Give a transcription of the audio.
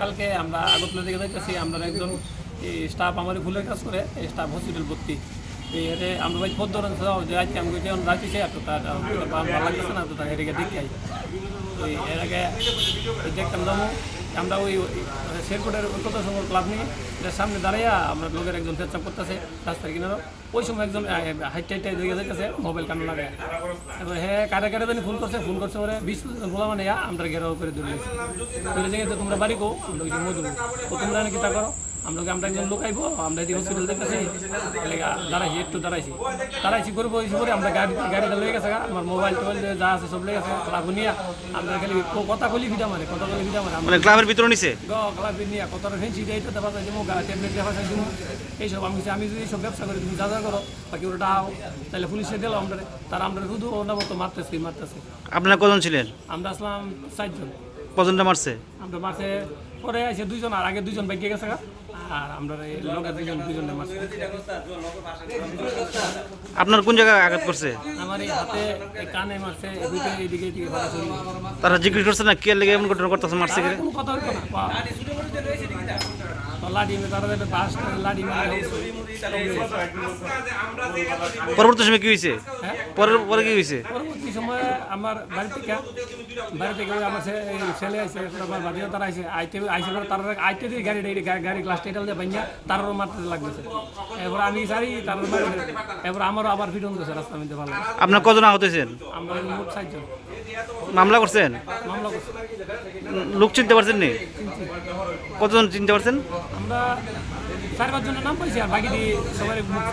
কালকে আমরা আগরতলা থেকে যাইতেছি, আমরা একজন স্টাফ আমার ভুলের কাজ করে স্টাফ হসপিটাল ভর্তি। এতে আমরা ভাই ফোন ধরেন আজকে আমি যেমন রাখতেছি এত তার ভালো লাগতেছে না, তো তাকে দেখে দেখি এর আগে দেখতাম যাব আমরা ওই শেরকোটের অন্তত সময় ক্লাব নিয়ে সামনে দাঁড়াইয়া আমরা লোকের একজন পেচ্ছাপ করতেছে রাস্তার কিনারও ওই সময় একজন হাইট টাইট যাইতেছে মোবাইল কানে লাগে এবার হ্যাঁ কারে কারে জানি ফোন করছে ফোন করছে পরে বিশ বলা মানে আমরা ঘেরাও করে ধরে তোমরা বাড়ি কো আমরা মধু তোমরা নাকি তা করো? আমরা আমরা একজন লোক আইবো আমরা এদিকে হসপিটাল দেখতেছি দাঁড়াইছি একটু দাঁড়াইছি দাঁড়াইছি করে বসে পরে আমরা গাড়ি গাড়িটা লয়ে গেছে আমার মোবাইল টোবাইল যা আছে সব লয়ে গেছে লাভ নিয়ে আমরা খালি কথা কলি ভিটা মারে কথা কলি ভিটা আমরা মানে ক্লাবের ভিতরে নিছে? গলা নিয়ে কতটা ফেন্সি দিয়ে এটা দেওয়া যায় যেমন ট্যাবলেট দেওয়া যায় যেমন। এইসব আমি আমি যদি এইসব ব্যবসা করি তুমি যা যা করো বাকি ওটা আও তাহলে পুলিশে দিল আমরা তার আমরা শুধু ওনার মতো মারতেছি মারতেছি। আপনারা কজন ছিলেন? আমরা আসলাম চারজন। কজনটা মারছে? আমরা মাসে পরে আছে দুইজন আর আগে দুইজন বাইকে গেছে। আর আমরা আপনার কোন জায়গায় আঘাত করছে? আমার এই হাতে কানে মারছে এদিকে এইদিকে এদিকে তারা জিজ্ঞেস করছে না কে লেগে এমন ঘটনা করতেছে মারছে কে? কথা হইতো না। পরবর্তী সময় কি হয়েছে হ্যাঁ? পরে পরে কি হয়েছে পরবর্তী সময়ে আমার বাড়ি থেকে বাড়ি থেকে আমার ছেলে আছে আমার বাড়িও তারা আছে আইতে আইসে তারা আইতে দিয়ে গাড়ি গাড়ি গাড়ি গ্লাস টেটাল দিয়ে ভাঙিয়া তারও মারতে লাগতেছে এবার আমি সারি তার এবার আমারও আবার ফিটন করছে রাস্তা মধ্যে ভালো। আপনার কজন আহত হয়েছেন আমরা মোট সাতজন মামলা করছেন মামলা করছি লোক চিনতে পারছেন নি? কতজন চিনতে পারছেন আমরা চার পাঁচজনের নাম পাইছি আর বাকি দিয়ে সবাই মুখ